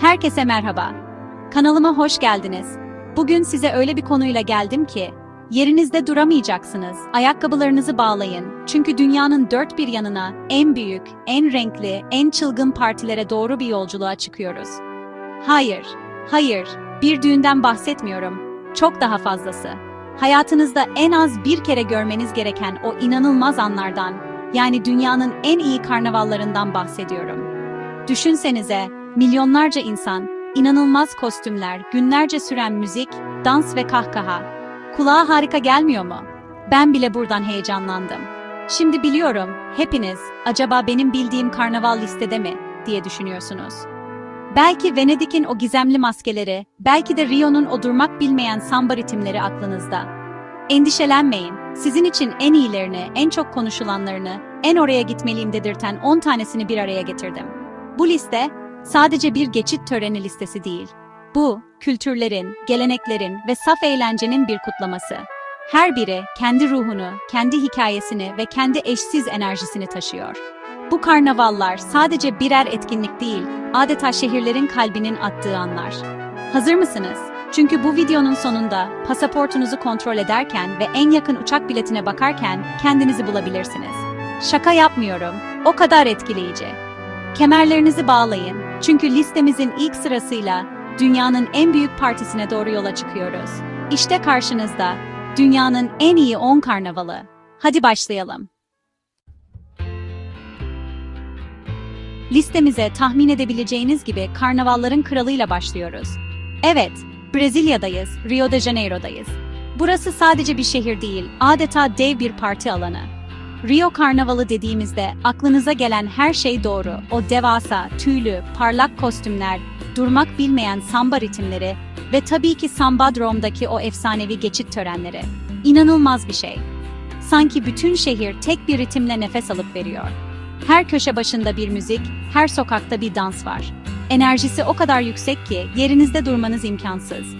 Herkese merhaba. Kanalıma hoş geldiniz. Bugün size öyle bir konuyla geldim ki, yerinizde duramayacaksınız. Ayakkabılarınızı bağlayın. Çünkü dünyanın dört bir yanına en büyük, en renkli, en çılgın partilere doğru bir yolculuğa çıkıyoruz. Hayır, hayır, bir düğünden bahsetmiyorum. Çok daha fazlası. Hayatınızda en az bir kere görmeniz gereken o inanılmaz anlardan, yani dünyanın en iyi karnavallarından bahsediyorum. Düşünsenize, milyonlarca insan, inanılmaz kostümler, günlerce süren müzik, dans ve kahkaha. Kulağa harika gelmiyor mu? Ben bile buradan heyecanlandım. Şimdi biliyorum, hepiniz, acaba benim bildiğim karnaval listede mi, diye düşünüyorsunuz. Belki Venedik'in o gizemli maskeleri, belki de Rio'nun o durmak bilmeyen samba ritimleri aklınızda. Endişelenmeyin, sizin için en iyilerini, en çok konuşulanlarını, en oraya gitmeliyim dedirten 10 tanesini bir araya getirdim. Bu liste, sadece bir geçit töreni listesi değil. Bu, kültürlerin, geleneklerin ve saf eğlencenin bir kutlaması. Her biri kendi ruhunu, kendi hikayesini ve kendi eşsiz enerjisini taşıyor. Bu karnavallar sadece birer etkinlik değil, adeta şehirlerin kalbinin attığı anlar. Hazır mısınız? Çünkü bu videonun sonunda pasaportunuzu kontrol ederken ve en yakın uçak biletine bakarken kendinizi bulabilirsiniz. Şaka yapmıyorum, o kadar etkileyici. Kemerlerinizi bağlayın çünkü listemizin ilk sırasıyla dünyanın en büyük partisine doğru yola çıkıyoruz. İşte karşınızda dünyanın en iyi 10 karnavalı. Hadi başlayalım. Listemize tahmin edebileceğiniz gibi karnavalların kralıyla başlıyoruz. Evet, Brezilya'dayız, Rio de Janeiro'dayız. Burası sadece bir şehir değil, adeta dev bir parti alanı. Rio Karnavalı dediğimizde aklınıza gelen her şey doğru. O devasa, tüylü, parlak kostümler, durmak bilmeyen samba ritimleri ve tabii ki Sambadrom'daki o efsanevi geçit törenleri. İnanılmaz bir şey. Sanki bütün şehir tek bir ritimle nefes alıp veriyor. Her köşe başında bir müzik, her sokakta bir dans var. Enerjisi o kadar yüksek ki yerinizde durmanız imkansız.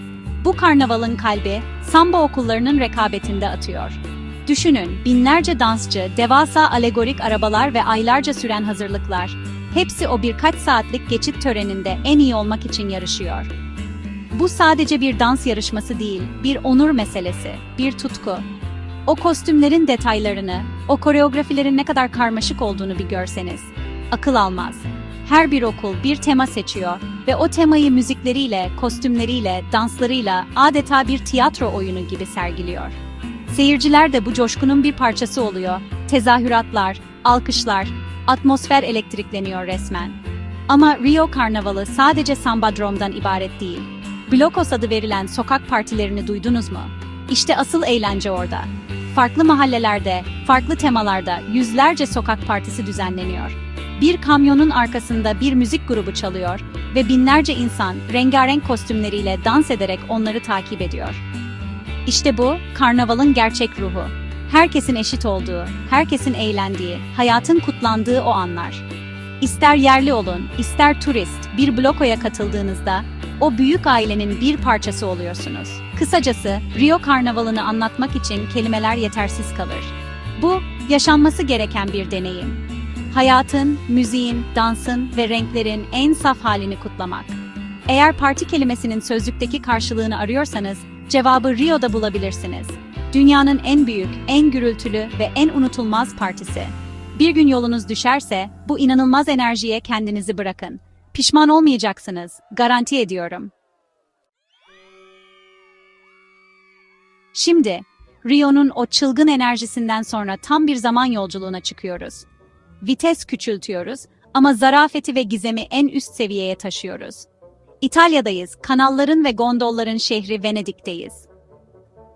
Bu karnavalın kalbi samba okullarının rekabetinde atıyor. Düşünün, binlerce dansçı, devasa alegorik arabalar ve aylarca süren hazırlıklar. Hepsi o birkaç saatlik geçit töreninde en iyi olmak için yarışıyor. Bu sadece bir dans yarışması değil, bir onur meselesi, bir tutku. O kostümlerin detaylarını, o koreografilerin ne kadar karmaşık olduğunu bir görseniz. Akıl almaz. Her bir okul bir tema seçiyor ve o temayı müzikleriyle, kostümleriyle, danslarıyla adeta bir tiyatro oyunu gibi sergiliyor. Seyirciler de bu coşkunun bir parçası oluyor. Tezahüratlar, alkışlar, atmosfer elektrikleniyor resmen. Ama Rio Karnavalı sadece Sambadrom'dan ibaret değil. Blokos adı verilen sokak partilerini duydunuz mu? İşte asıl eğlence orada. Farklı mahallelerde, farklı temalarda yüzlerce sokak partisi düzenleniyor. Bir kamyonun arkasında bir müzik grubu çalıyor ve binlerce insan rengarenk kostümleriyle dans ederek onları takip ediyor. İşte bu, karnavalın gerçek ruhu. Herkesin eşit olduğu, herkesin eğlendiği, hayatın kutlandığı o anlar. İster yerli olun, ister turist, bir blokoya katıldığınızda o büyük ailenin bir parçası oluyorsunuz. Kısacası Rio Karnavalı'nı anlatmak için kelimeler yetersiz kalır. Bu, yaşanması gereken bir deneyim. Hayatın, müziğin, dansın ve renklerin en saf halini kutlamak. Eğer parti kelimesinin sözlükteki karşılığını arıyorsanız, cevabı Rio'da bulabilirsiniz. Dünyanın en büyük, en gürültülü ve en unutulmaz partisi. Bir gün yolunuz düşerse, bu inanılmaz enerjiye kendinizi bırakın. Pişman olmayacaksınız, garanti ediyorum. Şimdi, Rio'nun o çılgın enerjisinden sonra tam bir zaman yolculuğuna çıkıyoruz. Vites küçültüyoruz ama zarafeti ve gizemi en üst seviyeye taşıyoruz. İtalya'dayız, kanalların ve gondolların şehri Venedik'teyiz.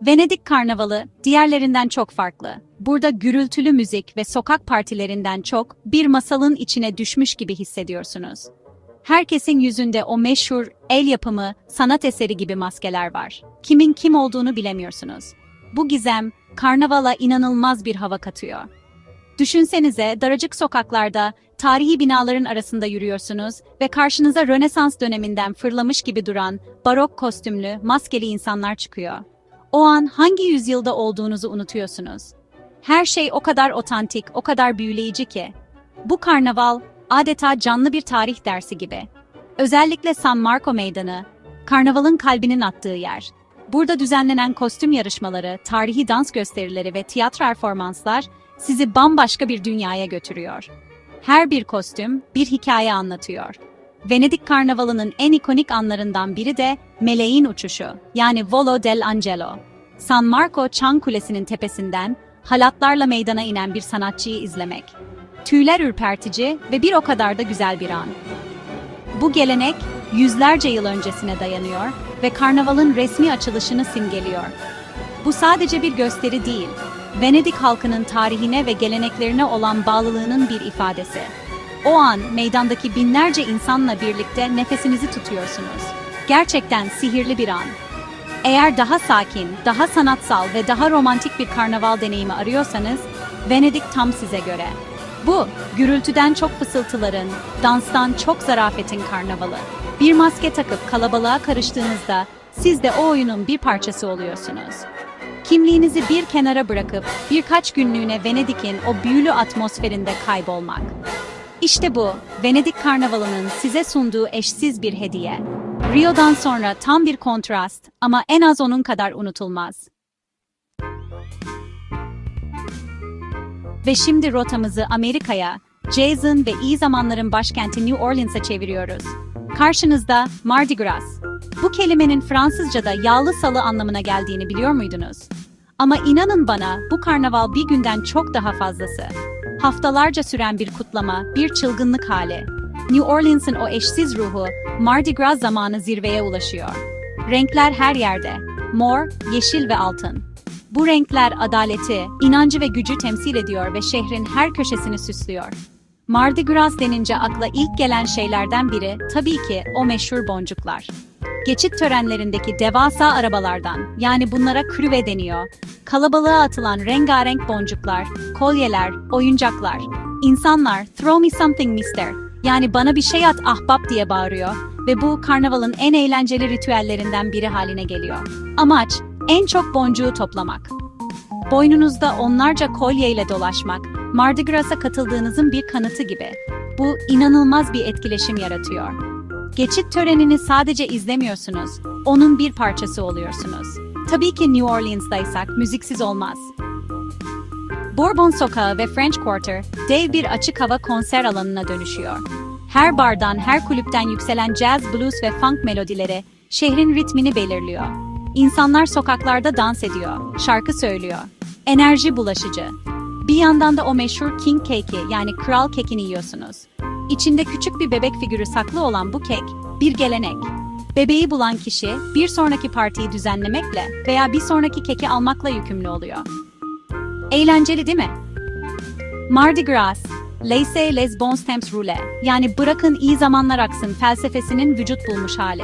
Venedik Karnavalı diğerlerinden çok farklı. Burada gürültülü müzik ve sokak partilerinden çok bir masalın içine düşmüş gibi hissediyorsunuz. Herkesin yüzünde o meşhur el yapımı sanat eseri gibi maskeler var. Kimin kim olduğunu bilemiyorsunuz. Bu gizem karnavala inanılmaz bir hava katıyor. Düşünsenize daracık sokaklarda tarihi binaların arasında yürüyorsunuz ve karşınıza Rönesans döneminden fırlamış gibi duran barok kostümlü, maskeli insanlar çıkıyor. O an hangi yüzyılda olduğunuzu unutuyorsunuz. Her şey o kadar otantik, o kadar büyüleyici ki. Bu karnaval adeta canlı bir tarih dersi gibi. Özellikle San Marco Meydanı, karnavalın kalbinin attığı yer. Burada düzenlenen kostüm yarışmaları, tarihi dans gösterileri ve tiyatro performanslar sizi bambaşka bir dünyaya götürüyor. Her bir kostüm bir hikaye anlatıyor. Venedik Karnavalı'nın en ikonik anlarından biri de Meleğin Uçuşu, yani Volo del Angelo. San Marco Çan Kulesi'nin tepesinden halatlarla meydana inen bir sanatçıyı izlemek. Tüyler ürpertici ve bir o kadar da güzel bir an. Bu gelenek yüzlerce yıl öncesine dayanıyor ve karnavalın resmi açılışını simgeliyor. Bu sadece bir gösteri değil, Venedik halkının tarihine ve geleneklerine olan bağlılığının bir ifadesi. O an meydandaki binlerce insanla birlikte nefesinizi tutuyorsunuz. Gerçekten sihirli bir an. Eğer daha sakin, daha sanatsal ve daha romantik bir karnaval deneyimi arıyorsanız, Venedik tam size göre. Bu, gürültüden çok fısıltıların, danstan çok zarafetin karnavalı. Bir maske takıp kalabalığa karıştığınızda siz de o oyunun bir parçası oluyorsunuz. Kimliğinizi bir kenara bırakıp birkaç günlüğüne Venedik'in o büyülü atmosferinde kaybolmak. İşte bu, Venedik Karnavalı'nın size sunduğu eşsiz bir hediye. Rio'dan sonra tam bir kontrast ama en az onun kadar unutulmaz. Ve şimdi rotamızı Amerika'ya, Jason ve iyi zamanların başkenti New Orleans'a çeviriyoruz. Karşınızda Mardi Gras. Bu kelimenin Fransızca'da yağlı salı anlamına geldiğini biliyor muydunuz? Ama inanın bana bu karnaval bir günden çok daha fazlası. Haftalarca süren bir kutlama, bir çılgınlık hali. New Orleans'ın o eşsiz ruhu Mardi Gras zamanı zirveye ulaşıyor. Renkler her yerde. Mor, yeşil ve altın. Bu renkler adaleti, inancı ve gücü temsil ediyor ve şehrin her köşesini süslüyor. Mardi Gras denince akla ilk gelen şeylerden biri tabii ki o meşhur boncuklar. Geçit törenlerindeki devasa arabalardan, yani bunlara krüve deniyor, kalabalığa atılan rengarenk boncuklar, kolyeler, oyuncaklar. İnsanlar "Throw me something mister" yani bana bir şey at ahbap diye bağırıyor ve bu karnavalın en eğlenceli ritüellerinden biri haline geliyor. Amaç en çok boncuğu toplamak. Boynunuzda onlarca kolyeyle dolaşmak, Mardi Gras'a katıldığınızın bir kanıtı gibi. Bu inanılmaz bir etkileşim yaratıyor. Geçit törenini sadece izlemiyorsunuz, onun bir parçası oluyorsunuz. Tabii ki New Orleans'daysak müziksiz olmaz. Bourbon Sokağı ve French Quarter dev bir açık hava konser alanına dönüşüyor. Her bardan, her kulüpten yükselen jazz, blues ve funk melodileri şehrin ritmini belirliyor. İnsanlar sokaklarda dans ediyor, şarkı söylüyor. Enerji bulaşıcı. Bir yandan da o meşhur king cake'i yani kral kekini yiyorsunuz. İçinde küçük bir bebek figürü saklı olan bu kek bir gelenek. Bebeği bulan kişi bir sonraki partiyi düzenlemekle veya bir sonraki keki almakla yükümlü oluyor. Eğlenceli değil mi? Mardi Gras, Laissez les bons temps rouler, yani bırakın iyi zamanlar aksın felsefesinin vücut bulmuş hali.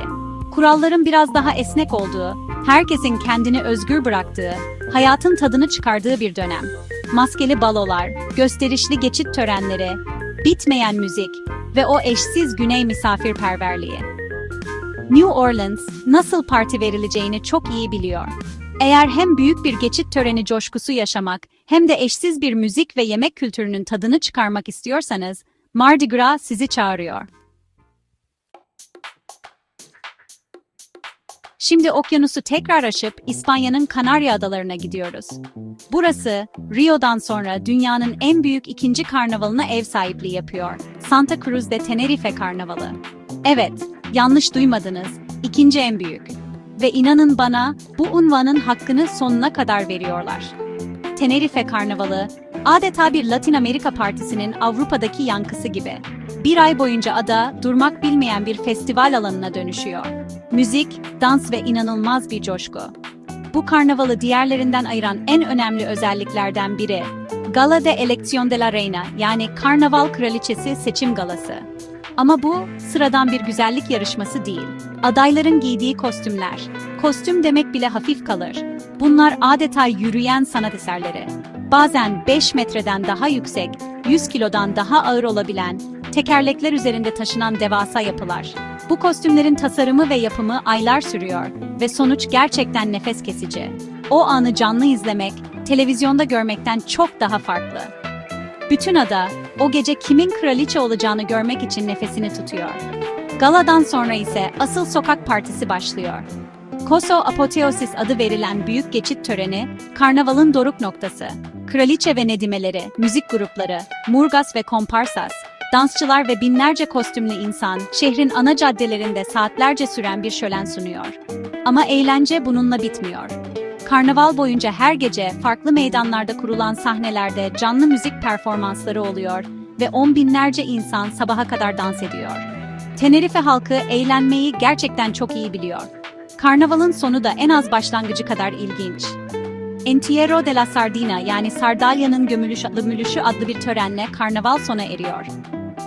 Kuralların biraz daha esnek olduğu, herkesin kendini özgür bıraktığı, hayatın tadını çıkardığı bir dönem. Maskeli balolar, gösterişli geçit törenleri, bitmeyen müzik ve o eşsiz güney misafirperverliği. New Orleans nasıl parti verileceğini çok iyi biliyor. Eğer hem büyük bir geçit töreni coşkusu yaşamak hem de eşsiz bir müzik ve yemek kültürünün tadını çıkarmak istiyorsanız Mardi Gras sizi çağırıyor. Şimdi okyanusu tekrar aşıp İspanya'nın Kanarya Adalarına gidiyoruz. Burası Rio'dan sonra dünyanın en büyük ikinci karnavalına ev sahipliği yapıyor. Santa Cruz de Tenerife Karnavalı. Evet, yanlış duymadınız. İkinci en büyük. Ve inanın bana bu unvanın hakkını sonuna kadar veriyorlar. Tenerife Karnavalı adeta bir Latin Amerika partisinin Avrupa'daki yankısı gibi. Bir ay boyunca ada durmak bilmeyen bir festival alanına dönüşüyor. Müzik, dans ve inanılmaz bir coşku. Bu karnavalı diğerlerinden ayıran en önemli özelliklerden biri Gala de Elección de la Reina yani Karnaval Kraliçesi seçim galası. Ama bu sıradan bir güzellik yarışması değil. Adayların giydiği kostümler. Kostüm demek bile hafif kalır. Bunlar adeta yürüyen sanat eserleri. Bazen 5 metreden daha yüksek, 100 kilodan daha ağır olabilen, tekerlekler üzerinde taşınan devasa yapılar. Bu kostümlerin tasarımı ve yapımı aylar sürüyor ve sonuç gerçekten nefes kesici. O anı canlı izlemek, televizyonda görmekten çok daha farklı. Bütün ada, o gece kimin kraliçe olacağını görmek için nefesini tutuyor. Galadan sonra ise asıl sokak partisi başlıyor. Koso Apoteosis adı verilen büyük geçit töreni, karnavalın doruk noktası. Kraliçe ve nedimeleri, müzik grupları, murgas ve komparsas, dansçılar ve binlerce kostümlü insan, şehrin ana caddelerinde saatlerce süren bir şölen sunuyor. Ama eğlence bununla bitmiyor. Karnaval boyunca her gece farklı meydanlarda kurulan sahnelerde canlı müzik performansları oluyor ve on binlerce insan sabaha kadar dans ediyor. Tenerife halkı eğlenmeyi gerçekten çok iyi biliyor. Karnavalın sonu da en az başlangıcı kadar ilginç. Entierro de la Sardina yani Sardalya'nın gömülüş adlı mülüşü adlı bir törenle karnaval sona eriyor.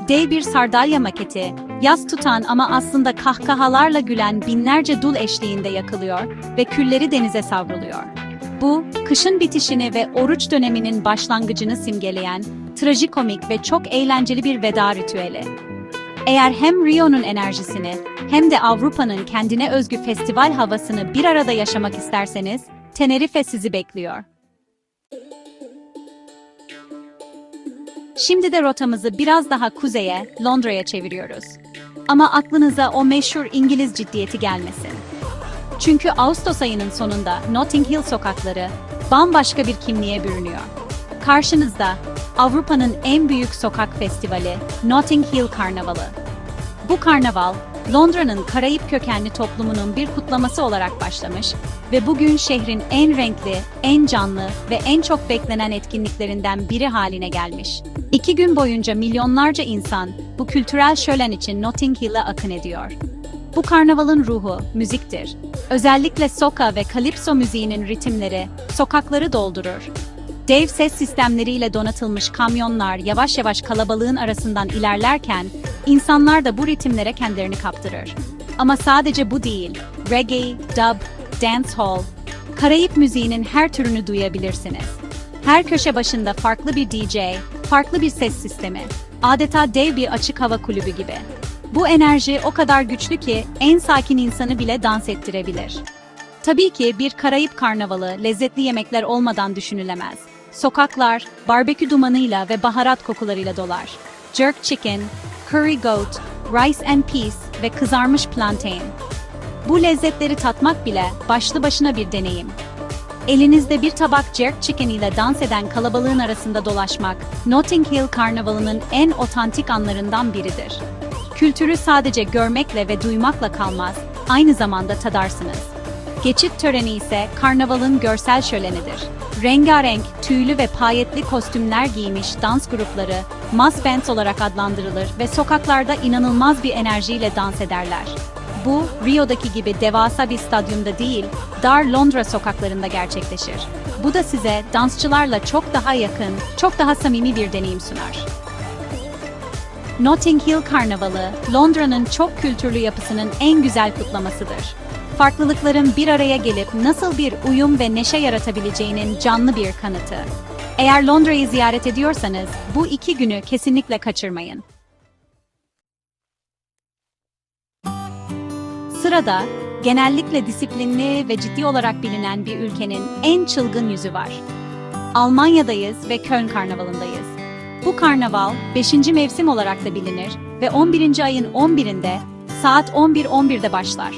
Dev bir sardalya maketi, yas tutan ama aslında kahkahalarla gülen binlerce dul eşliğinde yakılıyor ve külleri denize savruluyor. Bu, kışın bitişini ve oruç döneminin başlangıcını simgeleyen, trajikomik ve çok eğlenceli bir veda ritüeli. Eğer hem Rio'nun enerjisini hem de Avrupa'nın kendine özgü festival havasını bir arada yaşamak isterseniz, Tenerife sizi bekliyor. Şimdi de rotamızı biraz daha kuzeye, Londra'ya çeviriyoruz. Ama aklınıza o meşhur İngiliz ciddiyeti gelmesin. Çünkü Ağustos ayının sonunda Notting Hill sokakları bambaşka bir kimliğe bürünüyor. Karşınızda Avrupa'nın en büyük sokak festivali Notting Hill Karnavalı. Bu karnaval, Londra'nın Karayip kökenli toplumunun bir kutlaması olarak başlamış ve bugün şehrin en renkli, en canlı ve en çok beklenen etkinliklerinden biri haline gelmiş. İki gün boyunca milyonlarca insan bu kültürel şölen için Notting Hill'e akın ediyor. Bu karnavalın ruhu müziktir. Özellikle soka ve kalipso müziğinin ritimleri sokakları doldurur. Dev ses sistemleriyle donatılmış kamyonlar yavaş yavaş kalabalığın arasından ilerlerken insanlar da bu ritimlere kendilerini kaptırır. Ama sadece bu değil. Reggae, dub, dancehall, Karayip müziğinin her türünü duyabilirsiniz. Her köşe başında farklı bir DJ, farklı bir ses sistemi. Adeta dev bir açık hava kulübü gibi. Bu enerji o kadar güçlü ki en sakin insanı bile dans ettirebilir. Tabii ki bir Karayip karnavalı lezzetli yemekler olmadan düşünülemez. Sokaklar barbekü dumanıyla ve baharat kokularıyla dolar. Jerk chicken, curry goat, rice and peas ve kızarmış plantain. Bu lezzetleri tatmak bile başlı başına bir deneyim. Elinizde bir tabak jerk chicken ile dans eden kalabalığın arasında dolaşmak, Notting Hill Karnavalı'nın en otantik anlarından biridir. Kültürü sadece görmekle ve duymakla kalmaz, aynı zamanda tadarsınız. Geçit töreni ise karnavalın görsel şölenidir. Rengarenk, tüylü ve payetli kostümler giymiş dans grupları, mass bands olarak adlandırılır ve sokaklarda inanılmaz bir enerjiyle dans ederler. Bu, Rio'daki gibi devasa bir stadyumda değil, dar Londra sokaklarında gerçekleşir. Bu da size dansçılarla çok daha yakın, çok daha samimi bir deneyim sunar. Notting Hill Karnavalı, Londra'nın çok kültürlü yapısının en güzel kutlamasıdır. Farklılıkların bir araya gelip nasıl bir uyum ve neşe yaratabileceğinin canlı bir kanıtı. Eğer Londra'yı ziyaret ediyorsanız, bu iki günü kesinlikle kaçırmayın. Sırada, genellikle disiplinli ve ciddi olarak bilinen bir ülkenin en çılgın yüzü var. Almanya'dayız ve Köln Karnavalı'ndayız. Bu karnaval 5. mevsim olarak da bilinir ve 11. ayın 11'inde saat 11.11'de başlar.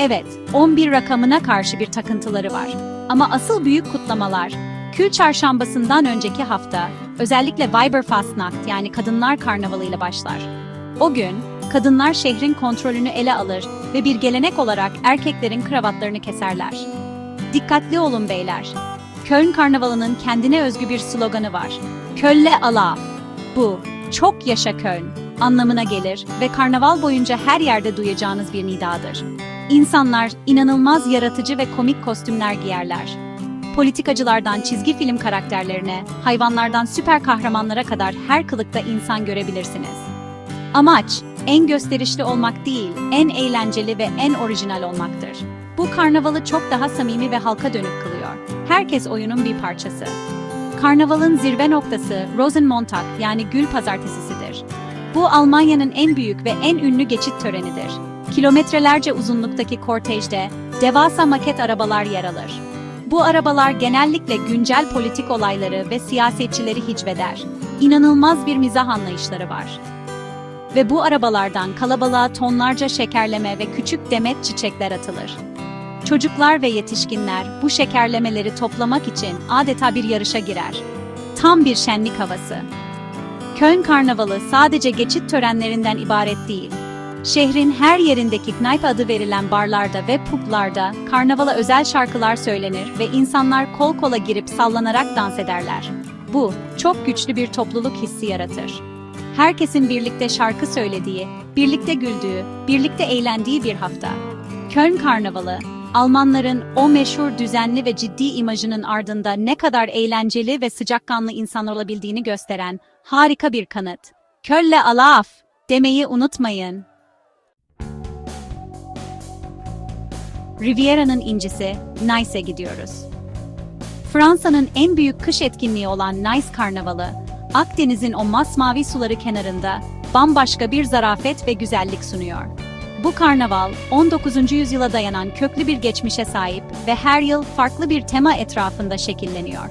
Evet, 11 rakamına karşı bir takıntıları var. Ama asıl büyük kutlamalar Kül Çarşambası'ndan önceki hafta özellikle Weiberfastnacht yani Kadınlar Karnavalı ile başlar. O gün kadınlar şehrin kontrolünü ele alır ve bir gelenek olarak erkeklerin kravatlarını keserler. Dikkatli olun beyler. Köln Karnavalı'nın kendine özgü bir sloganı var. Kölle ala. Bu, çok yaşa Köln anlamına gelir ve karnaval boyunca her yerde duyacağınız bir nidadır. İnsanlar inanılmaz yaratıcı ve komik kostümler giyerler. Politikacılardan çizgi film karakterlerine, hayvanlardan süper kahramanlara kadar her kılıkta insan görebilirsiniz. Amaç, en gösterişli olmak değil, en eğlenceli ve en orijinal olmaktır. Bu karnavalı çok daha samimi ve halka dönük kılıyor. Herkes oyunun bir parçası. Karnavalın zirve noktası Rosenmontag yani Gül Pazartesisidir. Bu Almanya'nın en büyük ve en ünlü geçit törenidir. Kilometrelerce uzunluktaki kortejde devasa maket arabalar yer alır. Bu arabalar genellikle güncel politik olayları ve siyasetçileri hicveder. İnanılmaz bir mizah anlayışları var. ve bu arabalardan kalabalığa tonlarca şekerleme ve küçük demet çiçekler atılır. Çocuklar ve yetişkinler bu şekerlemeleri toplamak için adeta bir yarışa girer. Tam bir şenlik havası. Köln Karnavalı sadece geçit törenlerinden ibaret değil. Şehrin her yerindeki Kneipe adı verilen barlarda ve publarda karnavala özel şarkılar söylenir ve insanlar kol kola girip sallanarak dans ederler. Bu, çok güçlü bir topluluk hissi yaratır. Herkesin birlikte şarkı söylediği, birlikte güldüğü, birlikte eğlendiği bir hafta. Köln Karnavalı, Almanların o meşhur düzenli ve ciddi imajının ardında ne kadar eğlenceli ve sıcakkanlı insanlar olabildiğini gösteren harika bir kanıt. Kölle alaf demeyi unutmayın. Riviera'nın incisi Nice'e gidiyoruz. Fransa'nın en büyük kış etkinliği olan Nice Karnavalı, Akdeniz'in o masmavi suları kenarında bambaşka bir zarafet ve güzellik sunuyor. Bu karnaval, 19. yüzyıla dayanan köklü bir geçmişe sahip ve her yıl farklı bir tema etrafında şekilleniyor.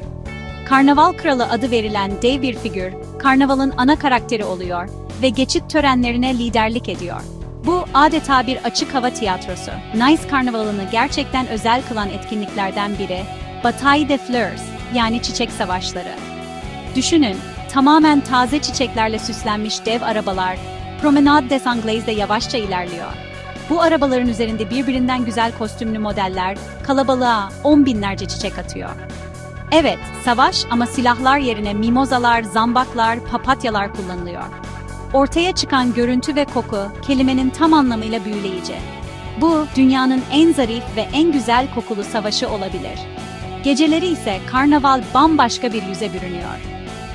Karnaval Kralı adı verilen dev bir figür, karnavalın ana karakteri oluyor ve geçit törenlerine liderlik ediyor. Bu adeta bir açık hava tiyatrosu. Nice Karnavalı'nı gerçekten özel kılan etkinliklerden biri, Bataille de Fleurs, yani çiçek savaşları. Düşünün, tamamen taze çiçeklerle süslenmiş dev arabalar, Promenade des Anglaise'de yavaşça ilerliyor. Bu arabaların üzerinde birbirinden güzel kostümlü modeller, kalabalığa on binlerce çiçek atıyor. Evet, savaş ama silahlar yerine mimozalar, zambaklar, papatyalar kullanılıyor. Ortaya çıkan görüntü ve koku kelimenin tam anlamıyla büyüleyici. Bu dünyanın en zarif ve en güzel kokulu savaşı olabilir. Geceleri ise karnaval bambaşka bir yüze bürünüyor.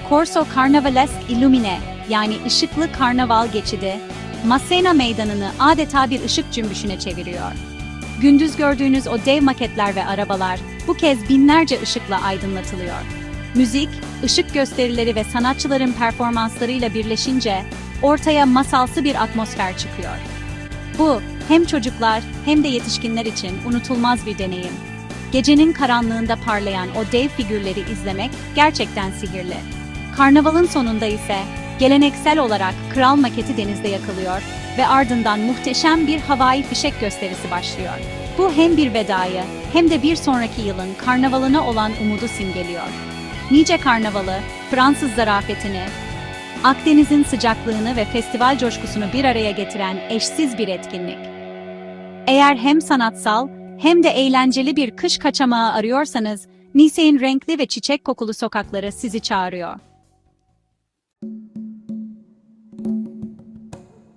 Corso Carnavalesque Illumine yani ışıklı karnaval geçidi, Massena meydanını adeta bir ışık cümbüşüne çeviriyor. Gündüz gördüğünüz o dev maketler ve arabalar bu kez binlerce ışıkla aydınlatılıyor. Müzik, ışık gösterileri ve sanatçıların performanslarıyla birleşince ortaya masalsı bir atmosfer çıkıyor. Bu hem çocuklar hem de yetişkinler için unutulmaz bir deneyim. Gecenin karanlığında parlayan o dev figürleri izlemek gerçekten sihirli. Karnavalın sonunda ise geleneksel olarak kral maketi denizde yakılıyor ve ardından muhteşem bir havai fişek gösterisi başlıyor. Bu hem bir vedayı hem de bir sonraki yılın karnavalına olan umudu simgeliyor. Nice karnavalı, Fransız zarafetini, Akdeniz'in sıcaklığını ve festival coşkusunu bir araya getiren eşsiz bir etkinlik. Eğer hem sanatsal hem de eğlenceli bir kış kaçamağı arıyorsanız, Nice'in renkli ve çiçek kokulu sokakları sizi çağırıyor.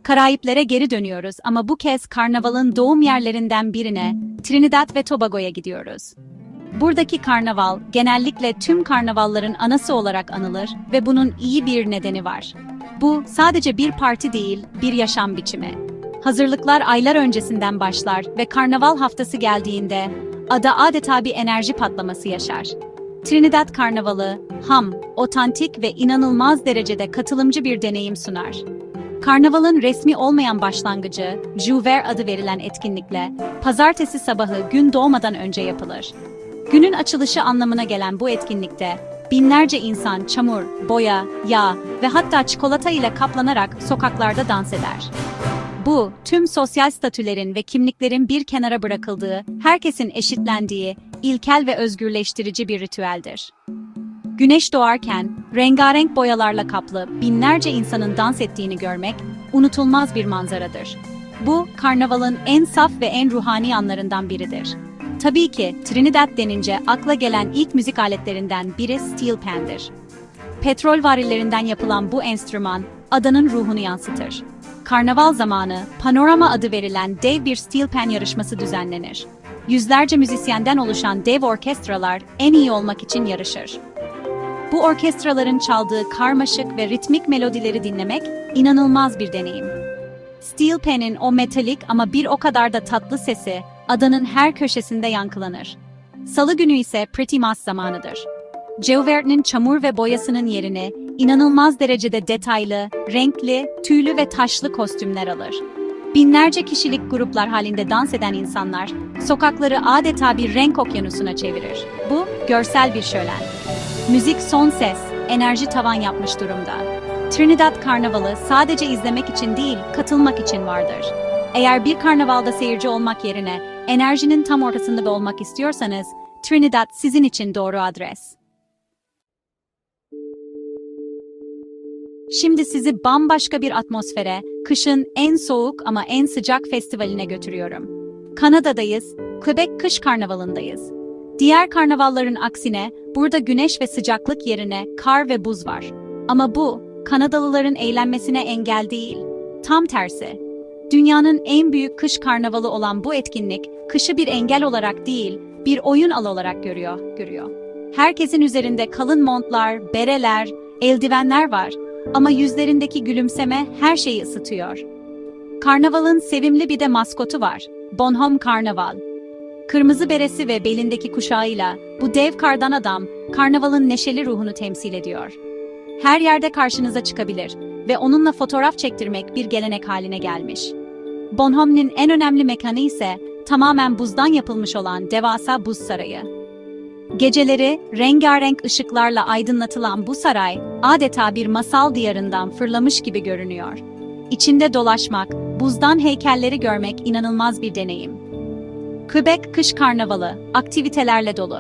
Karayiplere geri dönüyoruz ama bu kez karnavalın doğum yerlerinden birine, Trinidad ve Tobago'ya gidiyoruz. Buradaki karnaval genellikle tüm karnavalların anası olarak anılır ve bunun iyi bir nedeni var. Bu sadece bir parti değil, bir yaşam biçimi. Hazırlıklar aylar öncesinden başlar ve karnaval haftası geldiğinde ada adeta bir enerji patlaması yaşar. Trinidad Karnavalı, ham, otantik ve inanılmaz derecede katılımcı bir deneyim sunar. Karnavalın resmi olmayan başlangıcı, Juver adı verilen etkinlikle, pazartesi sabahı gün doğmadan önce yapılır. Günün açılışı anlamına gelen bu etkinlikte, binlerce insan çamur, boya, yağ ve hatta çikolata ile kaplanarak sokaklarda dans eder. Bu, tüm sosyal statülerin ve kimliklerin bir kenara bırakıldığı, herkesin eşitlendiği, ilkel ve özgürleştirici bir ritüeldir. Güneş doğarken rengarenk boyalarla kaplı binlerce insanın dans ettiğini görmek unutulmaz bir manzaradır. Bu karnavalın en saf ve en ruhani anlarından biridir. Tabii ki Trinidad denince akla gelen ilk müzik aletlerinden biri steel pan'dir. Petrol varillerinden yapılan bu enstrüman adanın ruhunu yansıtır. Karnaval zamanı Panorama adı verilen dev bir steel pan yarışması düzenlenir. Yüzlerce müzisyenden oluşan dev orkestralar en iyi olmak için yarışır. Bu orkestraların çaldığı karmaşık ve ritmik melodileri dinlemek inanılmaz bir deneyim. Steel Pan'in o metalik ama bir o kadar da tatlı sesi adanın her köşesinde yankılanır. Salı günü ise Pretty Mass zamanıdır. Geuvert'nin çamur ve boyasının yerini inanılmaz derecede detaylı, renkli, tüylü ve taşlı kostümler alır. Binlerce kişilik gruplar halinde dans eden insanlar, sokakları adeta bir renk okyanusuna çevirir. Bu, görsel bir şölen. Müzik son ses, enerji tavan yapmış durumda. Trinidad Karnavalı sadece izlemek için değil, katılmak için vardır. Eğer bir karnavalda seyirci olmak yerine enerjinin tam ortasında olmak istiyorsanız, Trinidad sizin için doğru adres. Şimdi sizi bambaşka bir atmosfere, kışın en soğuk ama en sıcak festivaline götürüyorum. Kanada'dayız, Quebec Kış Karnavalı'ndayız. Diğer karnavalların aksine burada güneş ve sıcaklık yerine kar ve buz var. Ama bu, Kanadalıların eğlenmesine engel değil. Tam tersi. Dünyanın en büyük kış karnavalı olan bu etkinlik, kışı bir engel olarak değil, bir oyun alı olarak görüyor, görüyor. Herkesin üzerinde kalın montlar, bereler, eldivenler var ama yüzlerindeki gülümseme her şeyi ısıtıyor. Karnavalın sevimli bir de maskotu var. Bonhomme Karnaval. Kırmızı beresi ve belindeki kuşağıyla bu dev kardan adam karnavalın neşeli ruhunu temsil ediyor. Her yerde karşınıza çıkabilir ve onunla fotoğraf çektirmek bir gelenek haline gelmiş. Bonhomme'nin en önemli mekanı ise tamamen buzdan yapılmış olan devasa buz sarayı. Geceleri rengarenk ışıklarla aydınlatılan bu saray adeta bir masal diyarından fırlamış gibi görünüyor. İçinde dolaşmak, buzdan heykelleri görmek inanılmaz bir deneyim. Quebec Kış Karnavalı, aktivitelerle dolu.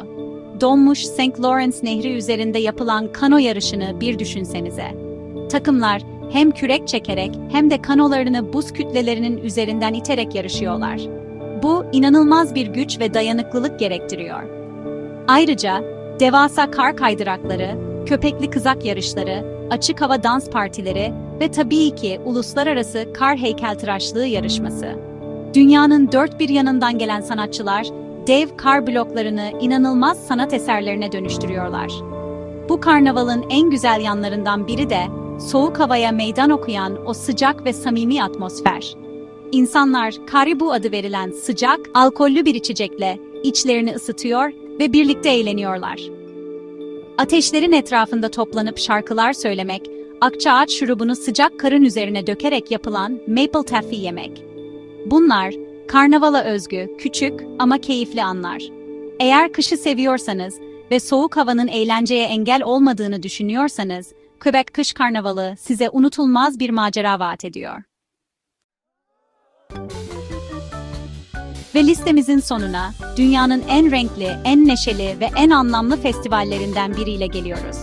Donmuş St. Lawrence Nehri üzerinde yapılan kano yarışını bir düşünsenize. Takımlar hem kürek çekerek hem de kanolarını buz kütlelerinin üzerinden iterek yarışıyorlar. Bu inanılmaz bir güç ve dayanıklılık gerektiriyor. Ayrıca devasa kar kaydırakları, köpekli kızak yarışları, açık hava dans partileri ve tabii ki uluslararası kar heykeltıraşlığı yarışması. Dünyanın dört bir yanından gelen sanatçılar, dev kar bloklarını inanılmaz sanat eserlerine dönüştürüyorlar. Bu karnavalın en güzel yanlarından biri de soğuk havaya meydan okuyan o sıcak ve samimi atmosfer. İnsanlar Karibu adı verilen sıcak, alkollü bir içecekle içlerini ısıtıyor ve birlikte eğleniyorlar. Ateşlerin etrafında toplanıp şarkılar söylemek, akçaağaç şurubunu sıcak karın üzerine dökerek yapılan maple taffy yemek. Bunlar, karnavala özgü, küçük ama keyifli anlar. Eğer kışı seviyorsanız ve soğuk havanın eğlenceye engel olmadığını düşünüyorsanız, Quebec Kış Karnavalı size unutulmaz bir macera vaat ediyor. Ve listemizin sonuna, dünyanın en renkli, en neşeli ve en anlamlı festivallerinden biriyle geliyoruz.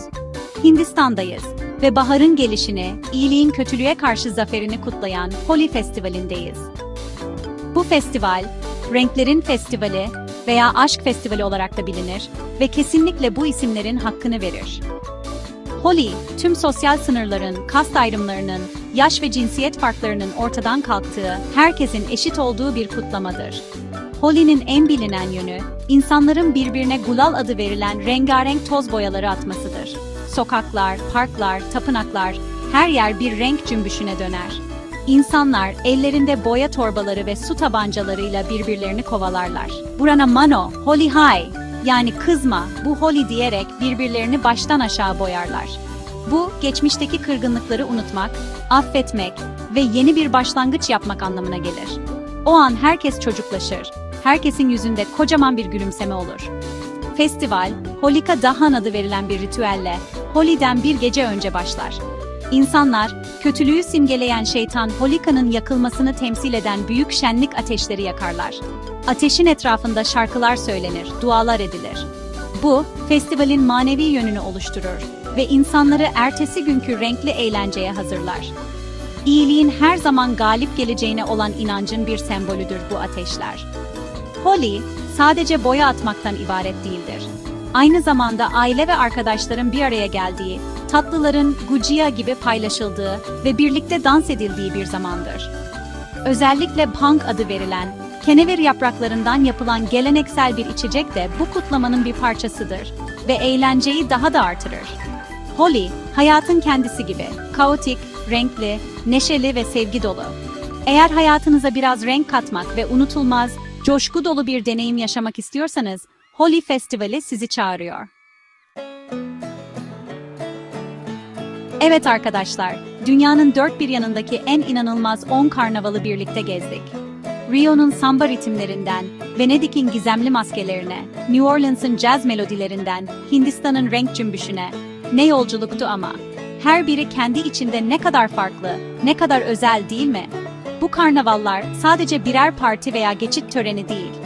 Hindistan'dayız ve baharın gelişini, iyiliğin kötülüğe karşı zaferini kutlayan Holi Festivali'ndeyiz. Bu festival, Renklerin Festivali veya Aşk Festivali olarak da bilinir ve kesinlikle bu isimlerin hakkını verir. Holi, tüm sosyal sınırların, kast ayrımlarının, yaş ve cinsiyet farklarının ortadan kalktığı, herkesin eşit olduğu bir kutlamadır. Holi'nin en bilinen yönü, insanların birbirine gulal adı verilen rengarenk toz boyaları atmasıdır. Sokaklar, parklar, tapınaklar, her yer bir renk cümbüşüne döner. İnsanlar ellerinde boya torbaları ve su tabancalarıyla birbirlerini kovalarlar. Burana mano, Holi High, yani kızma, bu Holi diyerek birbirlerini baştan aşağı boyarlar. Bu, geçmişteki kırgınlıkları unutmak, affetmek ve yeni bir başlangıç yapmak anlamına gelir. O an herkes çocuklaşır, herkesin yüzünde kocaman bir gülümseme olur. Festival, Holika Dahan adı verilen bir ritüelle, Holi'den bir gece önce başlar. İnsanlar, kötülüğü simgeleyen şeytan Holika'nın yakılmasını temsil eden büyük şenlik ateşleri yakarlar. Ateşin etrafında şarkılar söylenir, dualar edilir. Bu, festivalin manevi yönünü oluşturur ve insanları ertesi günkü renkli eğlenceye hazırlar. İyiliğin her zaman galip geleceğine olan inancın bir sembolüdür bu ateşler. Holi, sadece boya atmaktan ibaret değildir. Aynı zamanda aile ve arkadaşların bir araya geldiği, tatlıların gujiya gibi paylaşıldığı ve birlikte dans edildiği bir zamandır. Özellikle punk adı verilen, kenevir yapraklarından yapılan geleneksel bir içecek de bu kutlamanın bir parçasıdır ve eğlenceyi daha da artırır. Holi, hayatın kendisi gibi, kaotik, renkli, neşeli ve sevgi dolu. Eğer hayatınıza biraz renk katmak ve unutulmaz, coşku dolu bir deneyim yaşamak istiyorsanız, Holi Festivali sizi çağırıyor. Evet arkadaşlar, dünyanın dört bir yanındaki en inanılmaz 10 karnavalı birlikte gezdik. Rio'nun samba ritimlerinden, Venedik'in gizemli maskelerine, New Orleans'ın caz melodilerinden, Hindistan'ın renk cümbüşüne. Ne yolculuktu ama. Her biri kendi içinde ne kadar farklı, ne kadar özel değil mi? Bu karnavallar sadece birer parti veya geçit töreni değil.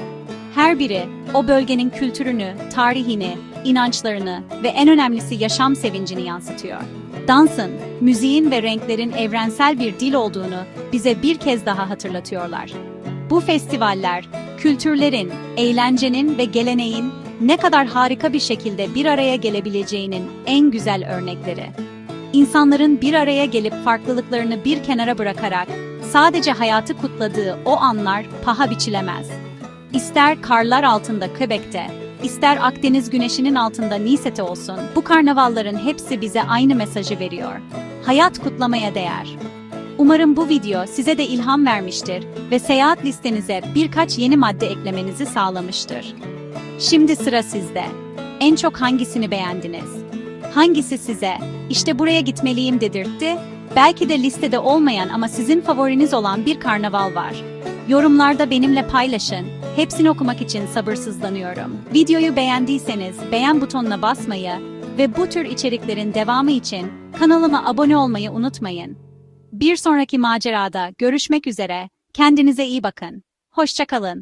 Her biri o bölgenin kültürünü, tarihini, inançlarını ve en önemlisi yaşam sevincini yansıtıyor. Dansın, müziğin ve renklerin evrensel bir dil olduğunu bize bir kez daha hatırlatıyorlar. Bu festivaller, kültürlerin, eğlencenin ve geleneğin ne kadar harika bir şekilde bir araya gelebileceğinin en güzel örnekleri. İnsanların bir araya gelip farklılıklarını bir kenara bırakarak sadece hayatı kutladığı o anlar paha biçilemez. İster karlar altında Quebec'te, ister Akdeniz güneşinin altında Nice'te olsun, bu karnavalların hepsi bize aynı mesajı veriyor. Hayat kutlamaya değer. Umarım bu video size de ilham vermiştir ve seyahat listenize birkaç yeni madde eklemenizi sağlamıştır. Şimdi sıra sizde. En çok hangisini beğendiniz? Hangisi size, işte buraya gitmeliyim dedirtti? Belki de listede olmayan ama sizin favoriniz olan bir karnaval var. Yorumlarda benimle paylaşın. Hepsini okumak için sabırsızlanıyorum. Videoyu beğendiyseniz beğen butonuna basmayı ve bu tür içeriklerin devamı için kanalıma abone olmayı unutmayın. Bir sonraki macerada görüşmek üzere. Kendinize iyi bakın. Hoşçakalın.